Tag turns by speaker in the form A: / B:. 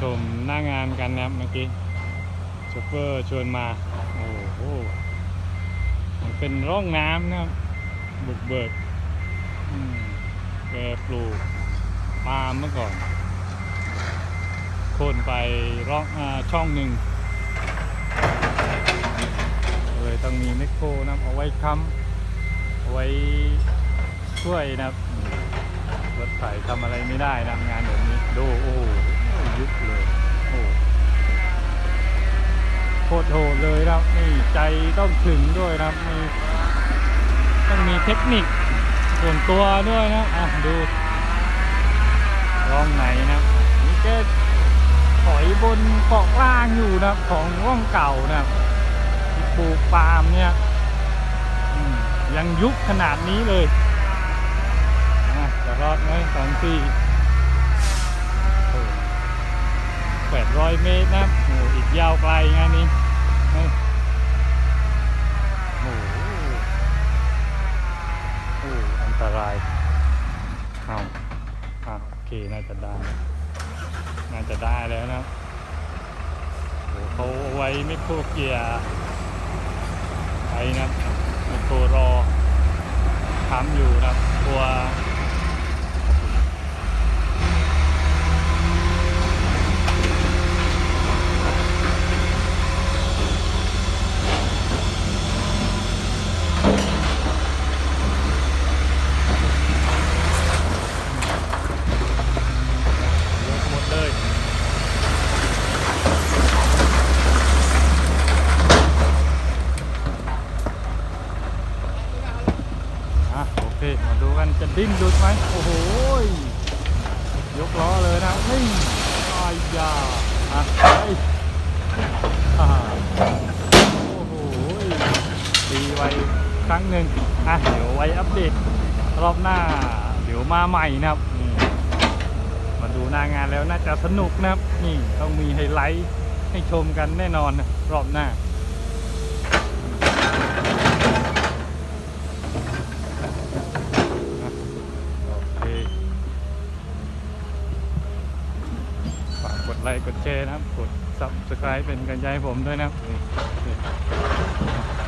A: ชมหน้างานกันนะครับเมื่อกี้โชเฟอร์ชวนมาโอ้โหมันเป็นร่องน้ำนะครับบุกเบิกแกปลูกปาล์มเมื่อก่อนโค่นไปร่องอาช่องหนึ่งเลยต้องมีแมคโครนะเอาไว้ค้ำเอาไว้ช่วยนะครับรถไถทำอะไรไม่ได้นะงานแบบนี้ ดู โอ้โห ยุบเลยโอ้โหโคตรโหดเลยครับนี่ใจต้องถึงด้วยครับมีต้องมีเทคนิคส่วนตัวด้วยนะอะดูร่องไหนนะนี่แกถอยบนเกาะล่างอยู่นะของร่องเก่านะปลูกปาล์มเนี่ยยังยุบขนาดนี้เลยอะจะรอดไหมสองสี่ แปดร้อยเมตรนะโอ้อีกยาวไกลงานนี้โอ้โหอันตรายเอาอะโอเคน่าจะได้ น่าจะได้แล้วนะโอ้เขาเอาไว้ไม่โคเกียร์ไปนะครับไม่โครรอทำอยู่นะครับกลัว ยกหมดเลย อะโอเคมาดูกันจะดิ้นดุดไหมโอ้โหยกล้อเลยนะนี่อายาอะไปอ่าโอ้โหตีไว้ครั้งหนึ่งอะเดี๋ยวไว้อัปเดตรอบหน้า เดี๋ยวมาใหม่นะครับมาดูหน้างานแล้วน่าจะสนุกนะครับ นี่ต้องมีไฮไลท์ให้ชมกันแน่นอนรอบหน้า โอเค ฝากกด ไลค์กดแชร์นะครับ กด subscribe เป็นกำลังใจให้ผมด้วยนะครับนี่นี่